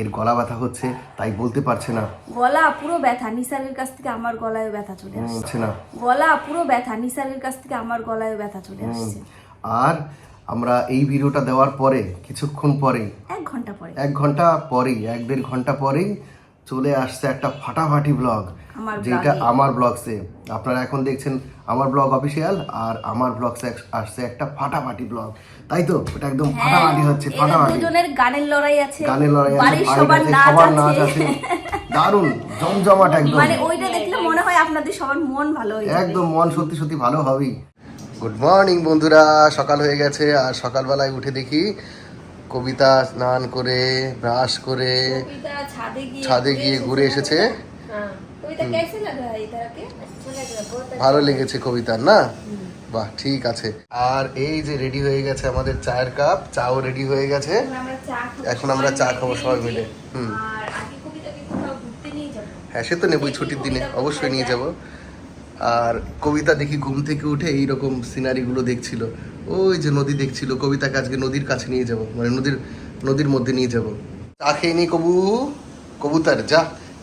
এর গলা ব্যথা হচ্ছে তাই বলতে পারছে না। গলা পুরো ব্যথা নিসারের কাছ থেকে আমার গলায় ব্যথা চলে আসছে। না। গলা পুরো ব্যথা নিসারের কাছ থেকে আমার গলায় ব্যথা চলে আসছে। আর আমরা এই ভিডিওটা দেওয়ার পরে কিছুক্ষণ পরেই এক ঘণ্টা পরে। এক ঘণ্টা পরেই এক দেড় ঘণ্টা পরেই চলে আসছে একটা ফাটাফাটি ব্লগ যেটা আমার ব্লগসে আপনারা এখন দেখছেন আমার ব্লগ অফিসিয়াল আর আমার ব্লগসে আসছে একটা ফাটাফাটি ব্লগ তাই তো? এটা একদম ফাটাফাটি হচ্ছে ফাটাফাটি। দুজনের গানের লড়াই আছে গানের লড়াই আছে সবার নাচ আছে। দারুণ জমজমাট একদম। মানে ওইটা দেখলে মনে হয়। আপনাদের সবার মন ভালো হয়ে যাবে। একদম মন সত্যি সত্যি ভালো হবেই। গুড মর্নিং বন্ধুরা। সকাল হয়ে গেছে আর সকালবেলায় উঠে দেখি কবিতা স্নান করে ব্রাশ করে কবিতা ছাদে গিয়ে ছাদে গিয়ে ঘুরে এসেছে। ভালো লেগেছে কবিতার না? বাহ ঠিক আছে। আর এই যে রেডি হয়ে গেছে আমাদের চায়ের কাপ চাও রেডি হয়ে গেছে। এখন আমরা চা খাব সবাই মিলে হুম। হ্যাঁ সে তো নেবই ছুটির দিনে অবশ্যই নিয়ে যাব। আর কবিতা দেখি ঘুম থেকে উঠে এই রকম সিনারিগুলো দেখছিল। ওই যে নদী দেখছিল কবিতাকে আজকে নদীর কাছে নিয়ে যাব মানে নদীর নদীর মধ্যে নিয়ে যাব। চা খেয়ে নি কবু কবুতার যা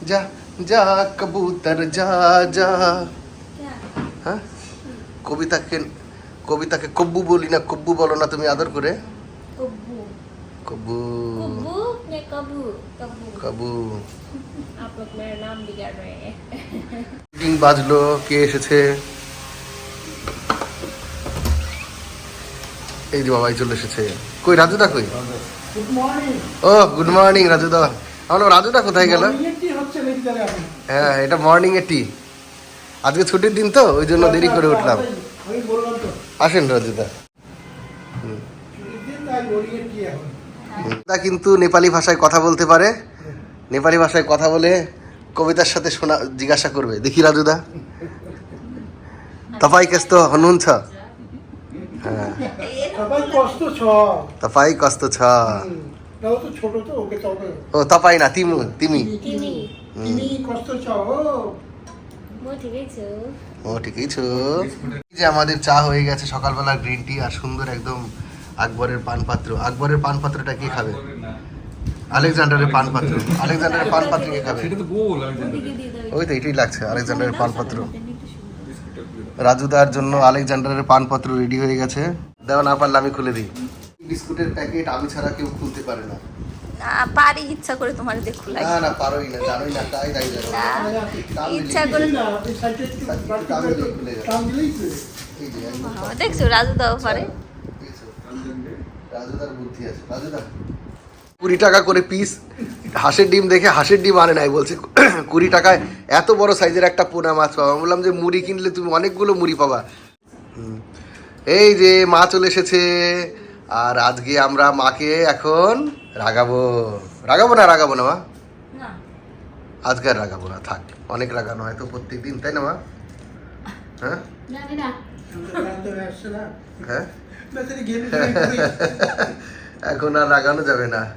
যা। যা কবুতর যা যা হ্যাঁ কবিতাকে কবিতাকে কব্বু বলি না কব্বু বলো না তুমি আদর করে কব্বু কব্বু कब्बू ने कब्बू कब्बू কবু आप लोग मेरा नाम बिगाड़ रहे हैं টিং বাজলো কে এসেছে এই যে বাবাই চলে এসেছে কই রাজুদা কই ও গুড মর্নিং রাজুদা আমরা রাজুদা কোথায় গেল হ্যাঁ এটা মর্নিং এর টি আজকে ছুটির দিন তো ওই জন্য দেরি করে উঠলাম। আসেন রাজুদা। তা কিন্তু নেপালি ভাষায় কথা বলতে পারে। নেপালি ভাষায় কথা বলে কবিতার সাথে শোনা জিজ্ঞাসা করবে। দেখি রাজুদা। তপাই কেস্ত হনুন ছ। হ্যাঁ। সবাই কষ্ট ছ। তপাই কস্ত ও ঠিকই ছো যে আমাদের চা হয়ে গেছে সকালবেলা গ্রিন টি আর সুন্দর একদম আকবরের পানপাত্র। আকবরের পানপাত্রটা কে খাবে? আলেকজান্ডারের পানপাত্র। আলেকজান্ডারের পানপাত্র কে খাবে? ওই তো এটাই লাগছে আলেকজান্ডারের পানপাত্র। রাজুদার জন্য আলেকজান্ডারের পানপত্র রেডি হয়ে গেছে। দেওয়া না পারলে আমি খুলে দিই। বিস্কুটের প্যাকেট আমি ছাড়া কেউ খুলতে পারে না। পারি ইচ্ছা করে তোমার দিয়ে খোলাই না না পারোই না জানোই না তাই তাই ইচ্ছা করে না এই সাইডে একটু টান দিলেই খুলে যাবে। টান দিলেই তো এই যে। একদম দেখছ রাজু দাও পারে। আছে রাজুদা। কুড়ি টাকা করে পিস হাঁসের ডিম দেখে হাঁসের ডিম আনে নাই বলছে। কুড়ি টাকায় এত বড় সাইজের একটা পোনা মাছ পাবা। বললাম যে মুড়ি কিনলে তুমি অনেকগুলো মুড়ি পাবা। এই যে মা চলে এসেছে। আর আজকে আমরা মাকে এখন রাগাবো। রাগাবো না রাগাবো না মা? আজকে আর রাগাবো না থাক। অনেক রাগানো হয় তো প্রত্যেক দিন তাই না মা? হ্যাঁ? জানি না জানতে আসছে না হ্যাঁ এখন আর রাগানো যাবে না।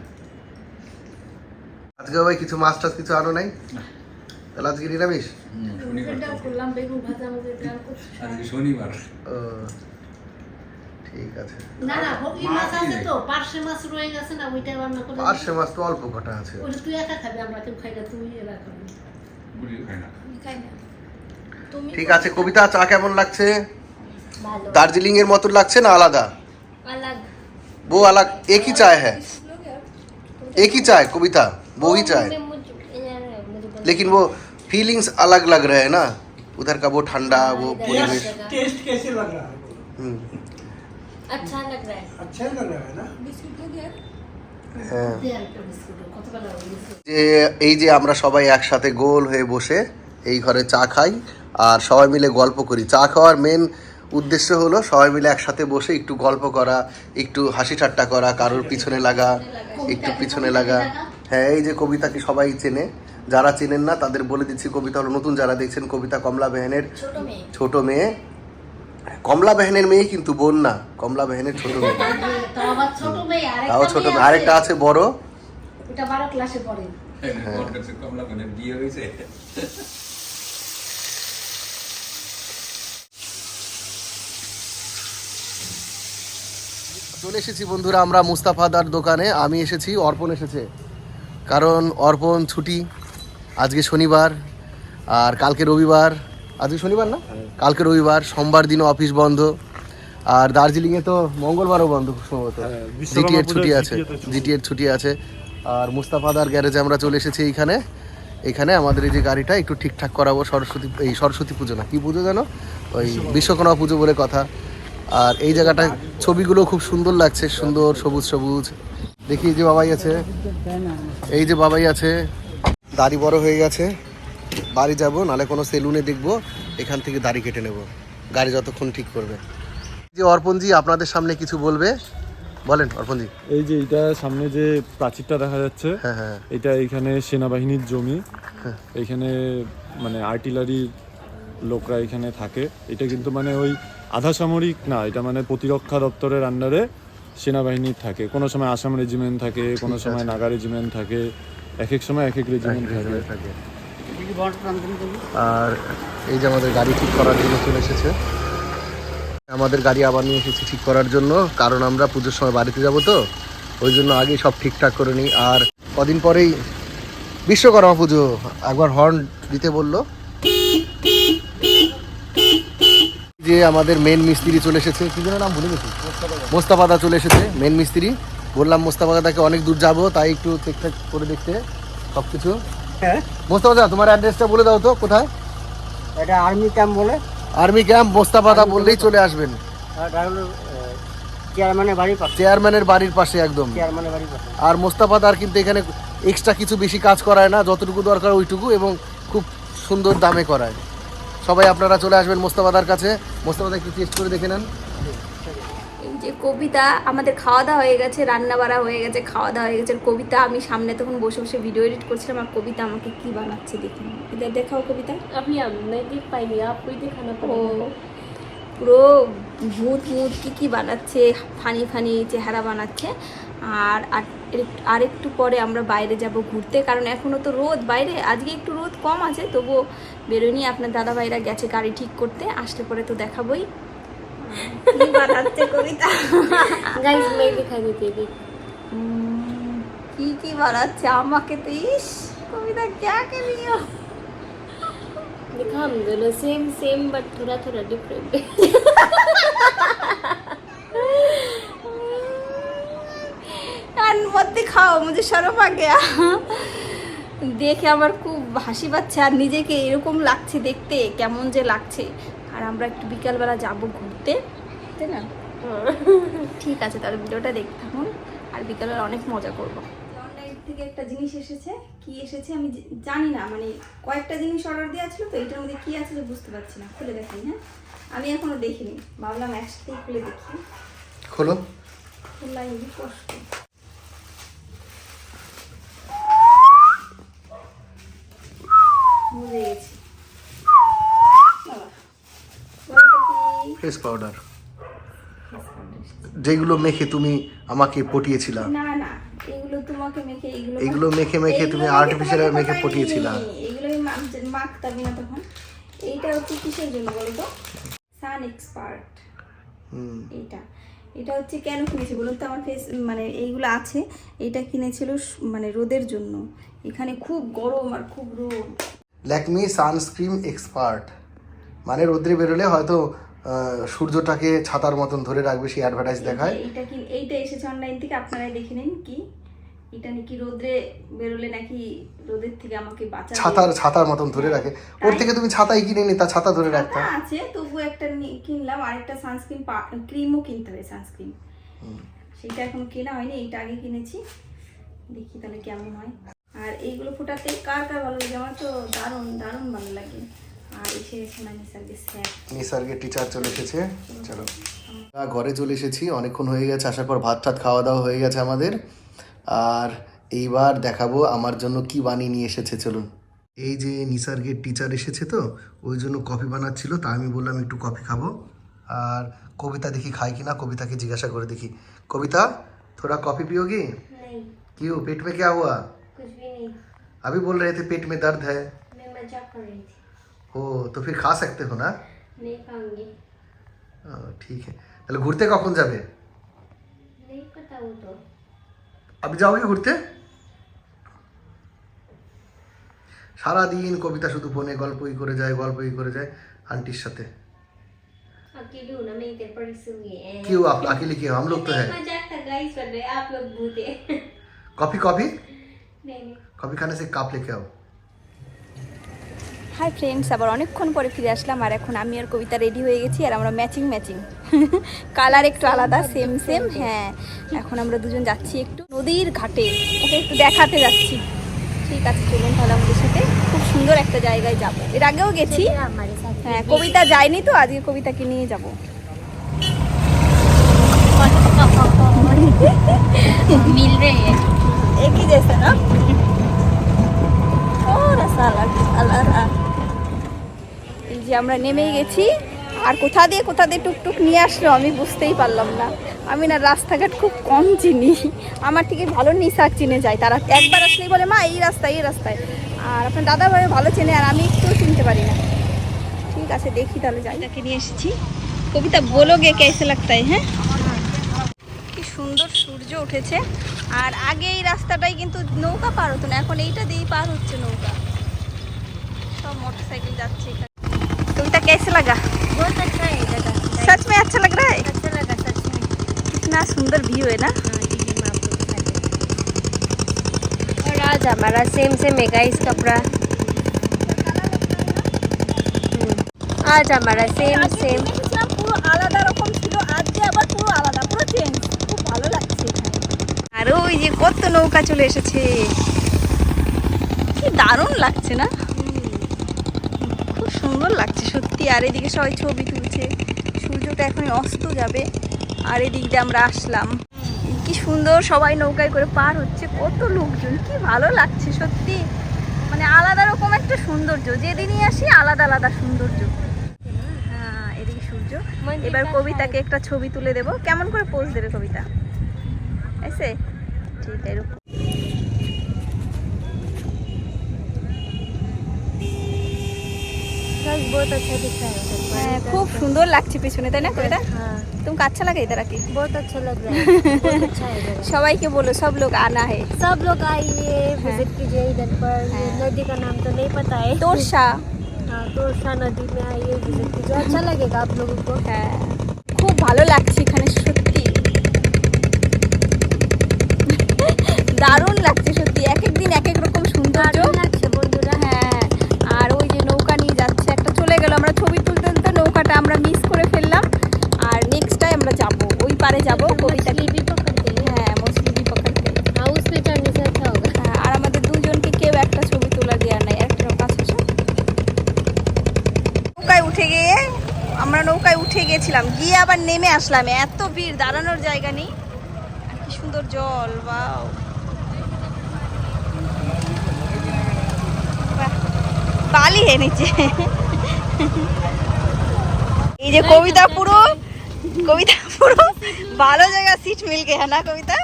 আজকে ভাই কিছু মাছ টাছ কিছু আনো নাই? তাহলে আজকে নিরামিষ? শনিবার। ও। ঠিক আছে না না ভোগী মাছ আছে তো পার্শে মাছ রয়ে গেছে না ওইটা রান্না করে পার্শে মাছ তো অল্প কটা আছে ওটা তুই একা খাবি আমরা কেউ খাই না তুই এরা খাবি বুড়ি খায় না খাই না তুমি ঠিক আছে কবিতা চা কেমন লাগছে ভালো দার্জিলিং এর মতন লাগছে না আলাদা अलग वो अलग एक ही चाय है एक ही चाय कविता वो ही चाय लेकिन वो फीलिंग्स अलग लग रहे हैं ना उधर का वो ठंडा वो परिवेश टेस्ट कैसे लग रहा है हम्म, अच्छा लग रहा है अच्छा ही लग रहा है ना হ্যাঁ দে আরেকটা বিস্কুট কত বেলা হয়ে গেছে যে এই যে আমরা সবাই একসাথে গোল হয়ে বসে এই ঘরে চা খাই আর সবাই মিলে গল্প করি চা খাওয়ার মেন উদ্দেশ্য হলো সবাই মিলে একসাথে বসে একটু গল্প করা একটু হাসি ঠাট্টা করা কারোর পিছনে লাগা একটু পিছনে লাগা হ্যাঁ এই যে কবিতাকে সবাই চেনে যারা চেনেন না তাদের বলে দিচ্ছি কবিতা হলো নতুন যারা দেখছেন কবিতা কমলা বেহেনের ছোট মেয়ে ছোট মেয়ে কমলা বেহেনের মেয়ে কিন্তু বোন না কমলা বেহেনের ছোট মেয়ে তাও ছোট মেয়ে আরেকটা আছে। বড়। ওটা বারো ক্লাসে পড়ে। কমলা বিয়ে হয়েছে। চলে এসেছি বন্ধুরা আমরা মুস্তাফাদার দোকানে আমি এসেছি অর্পণ এসেছে। কারণ অর্পণ ছুটি আজকে শনিবার আর কালকে রবিবার আজকে শনিবার না? কালকে রবিবার সোমবার দিনও অফিস বন্ধ। আর দার্জিলিংয়ে তো মঙ্গলবারও বন্ধ সম্ভবত। জিটিএর ছুটি আছে জিটিএর ছুটি। আছে। আর মুস্তাফাদার গ্যারেজে আমরা চলে এসেছি এইখানে। এখানে আমাদের এই যে গাড়িটা একটু ঠিকঠাক করাবো সরস্বতী এই সরস্বতী পুজো না কি পুজো জানো ওই বিশ্বকর্মা পুজো বলে কথা। আর এই জায়গাটা ছবিগুলো খুব সুন্দর লাগছে সুন্দর সবুজ সবুজ। দেখি এই যে বাবাই আছে। এই যে বাবাই আছে দাড়ি বড় হয়ে গেছে। বাড়ি যাব নালে কোনো সেলুনে দেখব এখান থেকে দাড়ি কেটে নেব। গাড়ি যতক্ষণ ঠিক করবে। যে অর্পণজি আপনাদের সামনে কিছু বলবে? বলেন অর্পণজি। এই যে এটা সামনে যে প্রাচীরটা দেখা যাচ্ছে হ্যাঁ হ্যাঁ। এটা এখানে সেনাবাহিনীর জমি। এখানে মানে আর্টিলারি লোকরা এখানে থাকে। এটা কিন্তু মানে ওই আধা সামরিক না এটা মানে প্রতিরক্ষা দপ্তরের আন্ডারে সেনাবাহিনীর থাকে। কোনো সময় আসাম রেজিমেন্ট থাকে কোনো সময় নাগা রেজিমেন্ট থাকে এক এক সময় এক এক রেজিমেন্ট থাকে। আর এই যে আমাদের গাড়ি ঠিক করার জন্য চলে এসেছে। আমাদের গাড়ি আবার নিয়ে এসেছি ঠিক করার জন্য, কারণ আমরা পুজোর সময় বাড়িতে যাব তো, ওই জন্য আগেই সব ঠিকঠাক করে নিই। আর কদিন পরেই বিশ্বকর্মা পুজো, একবার হর্ন দিতে বলল। যে আমাদের মেন মিস্ত্রি চলে এসেছে, কি যেন নাম ভুলে গেছি? মোস্তাফাদা চলে এসেছে মেন মিস্ত্রি। বললাম, মোস্তাফাদাকে অনেক দূর যাব, তাই একটু ঠিকঠাক করে দেখতে। সব কিছু হ্যাঁ। মোস্তাফাদা তোমার অ্যাড্রেসটা বলে দাও তো কোথায়? এটা আর্মি ক্যাম্প বলে। আর্মি ক্যাম্প মোস্তাফাদা বললেই চলে আসবেন। চেয়ারম্যানের বাড়ির পাশে। চেয়ারম্যানের বাড়ির পাশে একদম। চেয়ারম্যানের বাড়ির পাশে। আর মোস্তাফাদার কিন্তু এখানে এক্সট্রা কিছু বেশি কাজ করায় না যতটুকু দরকার ওইটুকু এবং খুব সুন্দর দামে করায়। সবাই আপনারা চলে আসবেন মোস্তাফাদার কাছে। মোস্তাফাদা একটু টেস্ট করে দেখে নেন। কবিতা আমাদের খাওয়া দাওয়া হয়ে গেছে রান্না বাড়া হয়ে গেছে খাওয়া দাওয়া হয়ে গেছে। কবিতা আমি সামনে তখন বসে বসে ভিডিও এডিট করছিলাম আর কবিতা আমাকে কি বানাচ্ছে দেখুন। কবিতা দেখাও কবিতা? আপনি পাইনি আপুই দেখানো ও পুরো ভূত মুত কী কী বানাচ্ছে ফানি ফানি চেহারা বানাচ্ছে। আর আর একটু পরে আমরা বাইরে যাব ঘুরতে কারণ এখনও তো রোদ বাইরে আজকে একটু রোদ কম আছে তবুও বেরোয়নি। আপনার দাদাভাইরা গেছে গাড়ি ঠিক করতে আসলে পরে তো দেখাবই। বানাচ্ছে কবিতা गाइस मैं दिखा देती हूँ देख উম, কি কি বানাচ্ছে আমাকে তো ইস কবিতা ক্যা কে লিও दिखा हम दोनों सेम सेम बट थोड़ा थोड़ा डिफरेंट আর মধ্যে খাও মুঝে শরম আ গয়া দেখে আমার খুব হাসি পাচ্ছে আর নিজেকে এরকম লাগছে দেখতে কেমন যে লাগছে আর আমরা একটু বিকালবেলা যাব ঘুরতে তাই না? ঠিক আছে তাহলে ভিডিওটা দেখতে থাকুন। আর বিকালবেলা অনেক মজা করব। অনলাইন থেকে একটা জিনিস এসেছে। কি এসেছে আমি জানি না মানে কয়েকটা জিনিস অর্ডার দেওয়া ছিল তো এটার মধ্যে কি আছে যে বুঝতে পারছি না। খুলে দেখাই হ্যাঁ? আমি এখনও দেখিনি। ভাবলাম একসাথেই খুলে দেখি। খোলো। খোলাই কষ্ট। বুঝে গেছি বাবা, বলতো কি? ফেস পাউডার যেগুলো মেখে তুমি আমাকে পটিয়েছিলা। না না এগুলো তোমাকে মেখে এগুলো এগুলো মেখে মেখে তুমি আর্টিফিশিয়াল মেখে। পটিয়েছিলা। এগুলো আমি মাখতাম না তখন। এইটা হচ্ছে কিসের জন্য বলো তো? সান এক্সপার্ট হুম। এইটা। এটা হচ্ছে কেন কিনেছি বলুন তো? আমার ফেস মানে এইগুলো আছে এটা কিনেছিল মানে রোদের জন্য। এখানে খুব গরম আর খুব রোদ। ল্যাকমি সানস্ক্রিন এক্সপার্ট মানে রোদ্রে বেরোলে হয়তো সূর্যটাকে ছাতার মতন ধরে রাখবে সেই অ্যাডভার্টাইজ দেখায়। এইটা কি এইটা এসেছে অনলাইন থেকে আপনারাই দেখে নিন কি। এটা নাকি রোদে বেরোলে নাকি রোদের থেকে আমাকে বাঁচাবে? ছাতার ছাতার মতন ধরে রাখে। ওর থেকে তুমি ছাতাই কিনে নি তা ছাতা ধরে রাখতাম ছাতা আছে তবু একটা কিনলাম আর একটা সানস্ক্রিন ক্রিমও কিনতে হবে সানস্ক্রিন সেটা এখন কেনা হয়নি এইটা আগে কিনেছি। দেখি তাহলে কেমন হয়। আর এইগুলো ফোটাতে কার কার ভালো লাগে? আমার তো দারুণ দারুণ ভালো লাগে। আর এসে এসে মানে সার্ভিস স্যার নিসার্গের টিচার চলে এসেছে চলো আমরা ঘরে চলে এসেছি অনেকক্ষণ হয়ে গেছে আসার পর ভাত টাত খাওয়া দাওয়া হয়ে গেছে আমাদের আর এইবার দেখাবো আমার জন্য কি বানিয়ে নিয়ে এসেছে চলুন এই যে নিসার্গের টিচার এসেছে তো ওই জন্য কফি বানাচ্ছিল তা আমি বললাম একটু কফি খাবো আর কবিতা দেখি খাই কি না কবিতাকে জিজ্ঞাসা করে দেখি কবিতা थोड़ा कॉफी पियोगी नहीं क्यों पेट में क्या हुआ कुछ भी नहीं अभी बोल रहे थे पेट में दर्द है मैं मजाक कर रही थी हो तो फिर खा सकते हो ना नहीं खाऊंगी ও, ঠিক है তাহলে ঘুরতে কখন যাবে नहीं पता वो तो আপনি যাওগে ঘুরতে সারাদিন কবিতা শুধু ফোনে গল্পই করে যায় গল্পই করে যায় আন্টির সাথে अकेली हूँ ना मैं इधर पड़ी सुनिए क्यों आप अकेले क्यों हम लोग तो है मजाक था गाइस बन रहे आप लोग भूत है कॉफी कॉफी नहीं नहीं कॉफी खाने से काप लेके आओ হাই ফ্রেন্ডস আবার অনেকক্ষণ পরে ফিরে আসলাম আর এখন আমি আর কবিতা রেডি হয়ে গেছি আর আমরা ম্যাচিং ম্যাচিং কালার একটু আলাদা সেম সেম হ্যাঁ এখন আমরা দুজন যাচ্ছি একটু নদীর ঘাটে ওকে একটু দেখাতে যাচ্ছি ঠিক আছে চলুন তাহলে আমাদের সাথে খুব সুন্দর একটা জায়গায় যাব এর আগেও গেছি चलिए हमारे साथ হ্যাঁ কবিতা যায়নি তো আজকে কবিতাকে নিয়ে যাব मिल रहे हैं একই जैसे ना थोड़ा सा अलग अलग এই যে আমরা নেমে গেছি। আর কোথা দিয়ে কোথা দিয়ে টুকটুক নিয়ে আসলো আমি বুঝতেই পারলাম না। আমি না রাস্তাঘাট খুব কম চিনি। আমার থেকে ভালো নিসার চিনে যায়। তারা একবার আসলেই বলে মা এই রাস্তায় এই রাস্তায়। আর আপনার দাদা ভাই ভালো চেনে আর আমি একটু চিনতে পারি না। ঠিক আছে দেখি তাহলে যাই। তাকে নিয়ে এসেছি। কবিতা বলো গে কেসে লাগতাই হ্যাঁ? কি সুন্দর সূর্য উঠেছে। আর আগে এই রাস্তাটাই কিন্তু নৌকা পার হতো না এখন এইটা দিয়েই পার হচ্ছে নৌকা। সব মোটর সাইকেল যাচ্ছে এখানে। कैसे लगा बहुत अच्छा है जगह सच में अच्छा लग रहा है अच्छा लगा सच में कितना सुंदर व्यू है ना हाँ दीदी मैं आपको दिखा देती हूँ। और आज हमारा सेम सेम है गाइस कपड़ा हम्म। आज हमारा सेम আগে सेम দেখেছিলাম পুরো আলাদা রকম ছিল আজকে আবার পুরো আলাদা পুরো চেঞ্জ খুব ভালো লাগছে এখানে আর ওই যে কত নৌকা চলে এসেছে কি দারুণ লাগছে না খুব সুন্দর লাগছে সত্যি। আর এদিকে সবাই ছবি তুলছে। সূর্যটা এখন অস্ত যাবে। আর এদিক দিয়ে আমরা আসলাম। কি সুন্দর সবাই নৌকায় করে পার হচ্ছে। কত লোকজন কি ভালো লাগছে সত্যি। মানে আলাদা রকম একটা সৌন্দর্য। যেদিনই আসি আলাদা আলাদা সৌন্দর্য। হ্যাঁ এদিকে সূর্য। এবার কবিতাকে একটা ছবি তুলে দেব। কেমন করে পোজ দেবে কবিতা? এসে? ঠিক এরকম। बहुत अच्छा दिख रहा है उधर হ্যাঁ पानी খুব সুন্দর লাগছে পেছনে তাই না কবিতা हाँ তুমি আচ্ছা লাগে इधर आके बहुत अच्छा लग रहा है बहुत अच्छा है जगह সবাইকে বলো সব লোক আনা है सब लोग आइए विजिट कीजिए इधर पर ये नदी का नाम तो नहीं पता है তোরসা हाँ तोरसा नदी में आइए विजिट कीजिए अच्छा लगेगा आप लोगों को হ্যাঁ খুব ভালো লাগছে এখানে সত্যি দারুণ লাগছে সত্যি আমরা নৌকায় উঠে গেছিলাম, গিয়ে আবার নেমে আসলাম। এত ভিড়, দাঁড়ানোর জায়গা নেই। আর কি সুন্দর জল বাও বালি হে নিচে। এই যে কবিতা পুরো কবিতা পুরো ভালো জায়গা, সিট মিল গে হ্যাঁ না কবিতা?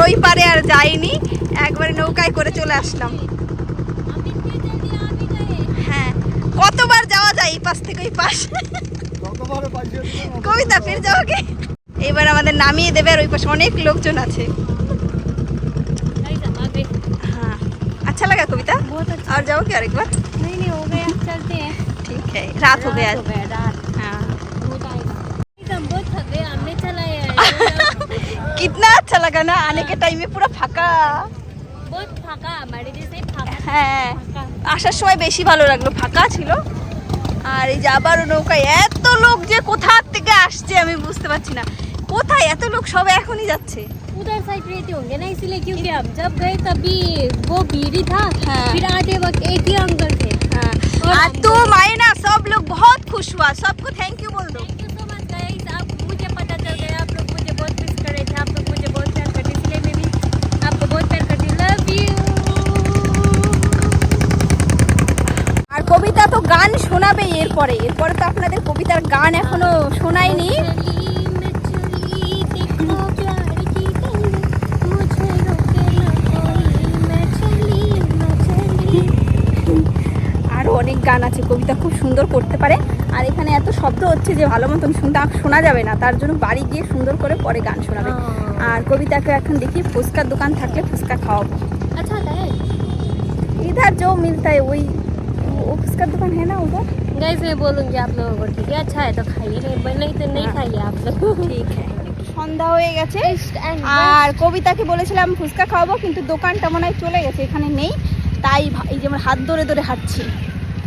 ওই পারে আর যাইনি একবারে নৌকায় করে চলে আসলাম हम इतनी जल्दी आ भी गए হ্যাঁ কতবার যাওয়া যায় এই পাশ থেকে ওই পাশ কবিতা ফির যাওয়াকে এবার আমাদের নামিয়ে দেবে আর ওই পাশে অনেক লোকজন আছে गाइस हम आ गए हाँ अच्छा लगा कविता बहुत अच्छा और जाओगे और एक बार नहीं नहीं हो गया चलते हैं ठीक है रात हो गया हो गया रात कितना अच्छा लगा ना आने के टाइम में पूरा ফাঁকা बहुत फाका हमारे जैसे फाका হ্যাঁ আসার সময় বেশি ভালো লাগলো ফাঁকা ছিল আর এই যে আবার নৌকায় এত লোক যে কোথা থেকে আসছে আমি বুঝতে পারছি না কোথায় এত লোক সব এখনই যাচ্ছে उधर साइड रहते होंगे ना इसीलिए क्योंकि हम जब गए तभी वो भीड़ ही था हाँ। फिर आते वक्त एक ही अंकल थे हाँ और और तो माए ना सब लोग बहुत खुश हुआ सबको थैंक यू बोल दो কবিতা তো গান শোনাবে এরপরে এরপরে তো আপনাদের কবিতার গান এখনো শোনায়নি আরও অনেক গান আছে কবিতা খুব সুন্দর করতে পারে আর এখানে এত শব্দ হচ্ছে যে ভালো মতন শুনতে শোনা যাবে না তার জন্য বাড়ি গিয়ে সুন্দর করে পরে গান শোনাবে আর কবিতাকে এখন দেখি ফুচকার দোকান থাকলে ফুচকা খাওয়াবো अच्छा था इधर जो मिलता है वही वो फुचका दुकान है ना उधर गाइस मैं बोलूंगी आप लोगों को ठीक है अच्छा है तो खाइए नहीं नहीं तो नहीं खाइए आप लोग ঠিক সন্ধ্যা হয়ে গেছে and আর কবিতাকে বলেছিলাম ফুচকা খাওয়াবো কিন্তু দোকানটা মনে হয় চলে গেছে এখানে নেই তাই ভা- এই যে আমার হাত ধরে ধরে হাঁটছি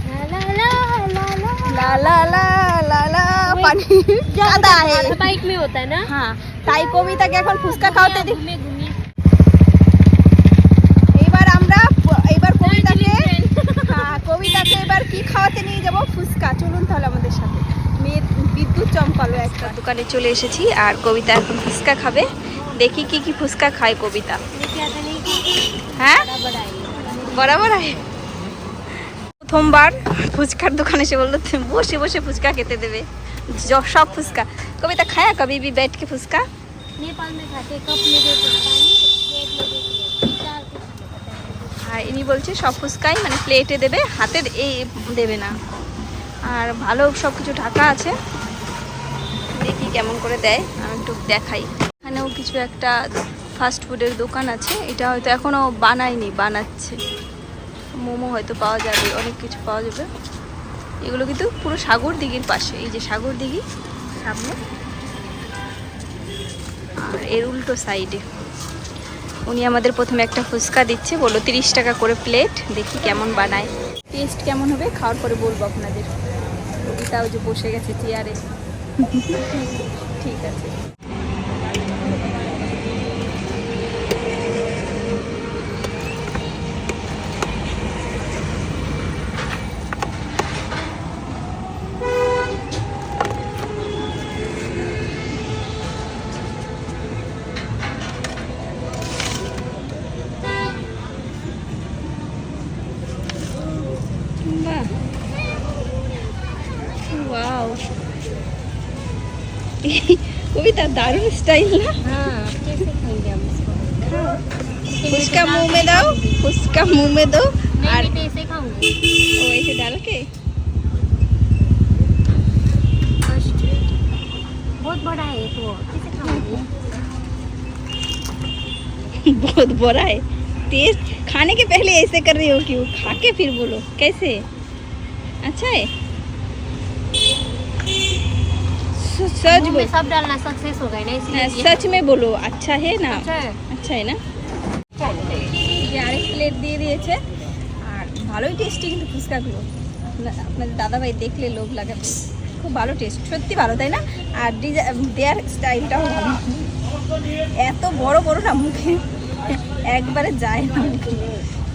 ला ला ला ला ला লা লা লা লা লা পানি কাদা হে बाइक में होता है ना হ্যাঁ তাই কবিতাকে এখন ফুচকা খাওয়াতে কি খাওয়াতে নিয়ে যাব ফুচকা চলুন তাহলে আমাদের সাথে মেয়ের বিদ্যুৎ চমকালো একটা দোকানে চলে এসেছি আর কবিতা এখন ফুচকা খাবে দেখি কি কি ফুচকা খায় কবিতা ये क्या था नहीं खाते হ্যাঁ बड़ा है বরাবর আয় প্রথমবার ফুচকার দোকানে এসে বললো তুমি বসে বসে ফুচকা খেতে দেবে জ- সব ফুচকা কবিতা খায়া কবি বি बैठ के ফুচকা नेपाल में खाते कप में আর ইনি বলছে, সব ফুচকাই মানে প্লেটে দেবে হাতে এই দেবে না। আর ভালো সব কিছু ঢাকা আছে। দেখি কেমন করে দেয়, আমি একটু দেখাই। এখানেও কিছু একটা ফাস্ট ফুডের দোকান আছে, এটা হয়তো এখনও বানায়নি, বানাচ্ছে। মোমো হয়তো পাওয়া যাবে, অনেক কিছু পাওয়া যাবে। এগুলো কিন্তু পুরো সাগর দিঘির পাশে, এই যে সাগর দিঘি সামনে। আর এর উল্টো সাইডে উনি আমাদের প্রথমে একটা ফুচকা দিচ্ছে বলল তিরিশ টাকা করে প্লেট দেখি কেমন বানায়। টেস্ট কেমন হবে? খাওয়ার পরে বলব আপনাদের। কবিতাও যে বসে গেছে চেয়ারে। ঠিক আছে। Ba. Wow. Uita, darul stai la? Da, ce să cam umedă? Pus cam umedă? Ar... O, e de ok? बहुत बड़ा है तो किसे खाओगे बहुत बड़ा है टेस्ट खाने के पहले ऐसे कर रही हो क्यों खा के फिर बोलो कैसे अच्छा है स- सच मुंह बोल में सब डालना सक्सेस हो गए ना हाँ, इसलिए सच में बोलो अच्छा है ना अच्छा है আচ্ছা है না যে আরেক প্লেট দিয়ে দিয়েছে আর ভালোই টেস্টি কিন্তু ফুচকাগুলো আপনা- আপনাদের দাদাভাই দেখলে লোভ লাগে খুব ভালো টেস্ট সত্যি ভালো তাই না আর ডিজাইন দেয়ার স্টাইলটাও ভালো এত বড় বড় না মুখে একবারে যায় না।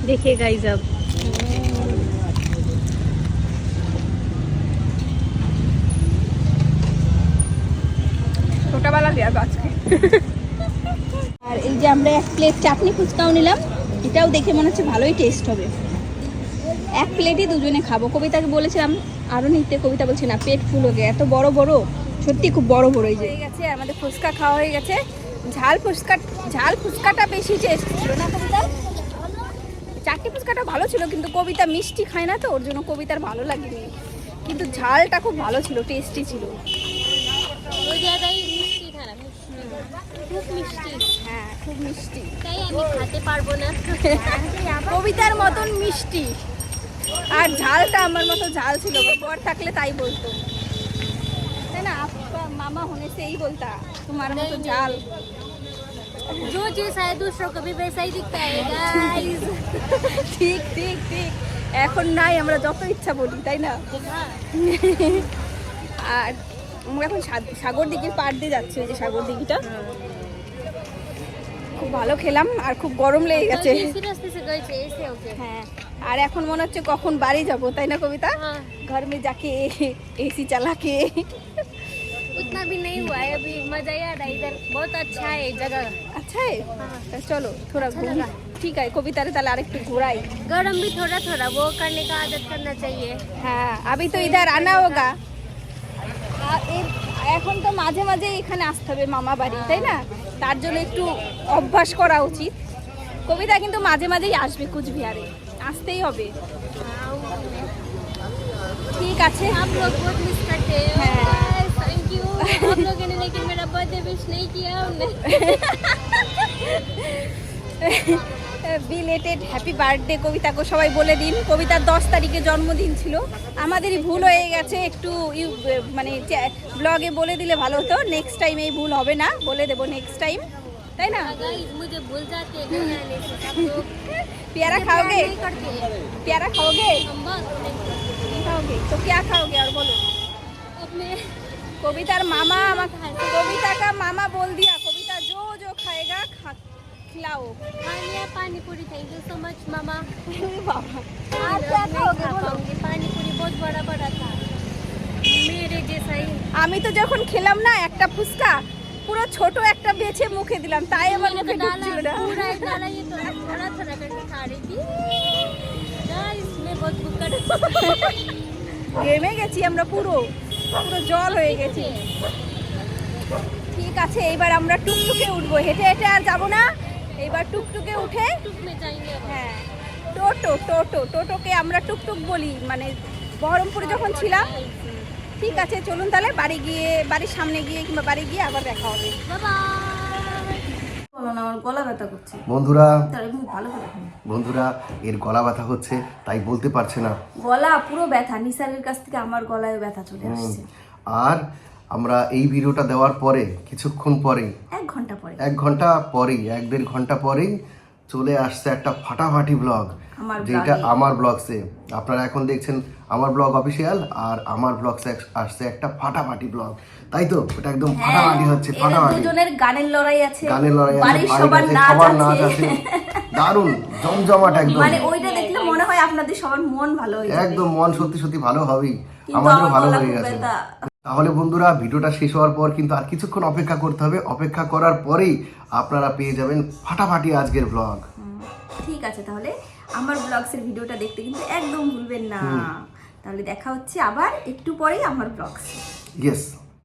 দেখে গাইজ আপ ছোটবেলা দেওয়া গাছকে আর এই যে আমরা এক প্লেট চাটনি ফুচকাও নিলাম, এটাও দেখে মনে হচ্ছে ভালোই টেস্ট হবে। এক প্লেটই দুজনে খাব। কবিতাকে বলেছিলাম আরও নিতে, কবিতা বলছি, না, পেট ফুল হয়ে এত বড় বড়? সত্যি খুব বড় বড় হয়ে গেছে, আমাদের ফুচকা খাওয়া হয়ে গেছে। ঝাল ফুচকা ঝাল ফুচকাটা বেশি টেস্ট ছিল না কবিতা চাটনি ফুচকাটা ভালো ছিল কিন্তু কবিতা মিষ্টি খায় না তো ওর জন্য কবিতার ভালো লাগেনি। কিন্তু ঝালটা খুব ভালো ছিল টেস্টি ছিল। ওই জায়গায় মিষ্টি খুব মিষ্টি। হ্যাঁ খুব মিষ্টি। তাই না। কবিতার মতন মিষ্টি। আর ঝালটা আমার মতো ঝাল ছিল বর থাকলে তাই বলতো। তাই না? মামা হনে সেই বলতা তোমার মতো ঝাল। जो जैसा है दूसरों को भी वैसा ही दिखता है गाइस ঠিক ঠিক ঠিক এখন নাই আমরা যত ইচ্ছা বলি তাই না আর আমরা এখন সা- সাগর দিঘির পাড় দিয়ে যাচ্ছি ওই যে সাগর দিঘিটা খুব ভালো খেলাম আর খুব গরম লেগে গেছে इसी रास्ते से गए थे ऐसे होके হ্যাঁ আর এখন মনে হচ্ছে কখন বাড়ি যাব তাই না কবিতা हाँ घर में जाके एसी चला के उतना भी नहीं हुआ है अभी मजा ही आ रहा है इधर बहुत अच्छा है जगह अच्छा है हाँ। तो चलो थोड़ा अच्छा घूम लगा। ठीक है कविता रे তাহলে আরেকটু ঘোরাই गरम भी थोड़ा थोड़ा वो करने का आदत करना चाहिए হ্যাঁ अभी तो इधर आना होगा আর এর- এখন তো মাঝে মাঝে এখানে আসতে হবে মামা বাড়ি তাই না তার জন্য একটু অভ্যাস করা উচিত কবিতা কিন্তু মাঝে মাঝেই আসবে কুচবিহারে আসতেই হবে ঠিক আছে आप आप लोगों ने लेकिन मेरा बर्थडे विश नहीं किया हमने বিলেটেড হ্যাপি বার্থডে কবিতাকে সবাই বলে দিন। কবিতার দশ তারিখে জন্মদিন ছিল। আমাদেরই ভুল হয়ে গেছে। একটু ইউ মানে ব্লগে বলে দিলে ভালো হতো। নেক্সট টাইম এই ভুল হবে না। বলে দেবো নেক্সট টাইম তাই না? পেয়ারা খাওগে পেয়ারা খাওগে खाओगे तो क्या खाओगे और बोलो कवितार मामा আমাকে कविता का मामा बोल दिया कविता जो जो खाएगा खा खिलाओ खा लिया पानी पूरी थैंक यू सो मच मामा बाबा आप क्या खाओगे पानी पूरी बहुत बड़ा बड़ा था मेरे जैसा ही আমি তো যখন খেলাম না একটা ফুচকা পুরো ছোট একটা বেছে মুখে দিলাম তাই আমার मैंने মুখে तो डाला ঢুকছিল না पूरा एक डाला ये तो थोड़ा थोड़ा करके खा रही थी गाइस मैं बहुत बुक्कड़ ঘেমে গেছি আমরা পুরো পুরো জল হয়ে গেছে। ঠিক আছে এইবার আমরা টুকটুকে উঠবো। হেঁটে হেঁটে আর যাব না। এইবার টুকটুকে উঠে হ্যাঁ টোটো টোটো টোটোকে আমরা টুকটুক বলি। মানে বহরমপুরে যখন ছিলাম ঠিক আছে চলুন তাহলে বাড়ি গিয়ে বাড়ির সামনে গিয়ে কিংবা বাড়ি গিয়ে আবার দেখা হবে। বন্ধুরা বন্ধুরা এর গলা ব্যথা হচ্ছে তাই বলতে পারছে না। গলা পুরো ব্যথা নিসারের কাছ থেকে আমার গলায় ব্যথা চলে আসছে। আর আমরা এই ভিডিওটা দেওয়ার পরে কিছুক্ষণ পরে এক ঘণ্টা পরে। এক ঘণ্টা পরেই এক দেড় ঘণ্টা পরেই চলে আসছে একটা ফাটাফাটি ব্লগ যেটা। আমার ব্লগসে আপনারা এখন দেখছেন আমার ব্লগ অফিসিয়াল আর আমার ব্লগসে আসছে একটা ফাটাফাটি ব্লগ তাই তো? এটা একদম ফাটাফাটি হচ্ছে ফাটাফাটি। দুজনের গানের লড়াই আছে গানের লড়াই আছে সবার নাচ আছে। দারুণ জমজমাট একদম। মানে ওইটা দেখলে মনে হয় আপনাদের সবার মন ভালো হয়ে যাবে। একদম মন সত্যি সত্যি ভালো হবেই। আমাদেরও ভালো হয়ে গেছে। তাহলে বন্ধুরা ভিডিওটা শেষ হওয়ার পর কিন্তু আর কিছুক্ষণ অপেক্ষা করতে হবে। অপেক্ষা করার পরেই আপনারা পেয়ে যাবেন ফাটাফাটি আজকের ব্লগ ঠিক আছে তাহলে। আমার ব্লগসের ভিডিওটা দেখতে কিন্তু একদম ভুলবেন না। তাহলে দেখা হচ্ছে আবার একটু পরেই আমার ব্লগস ইয়েস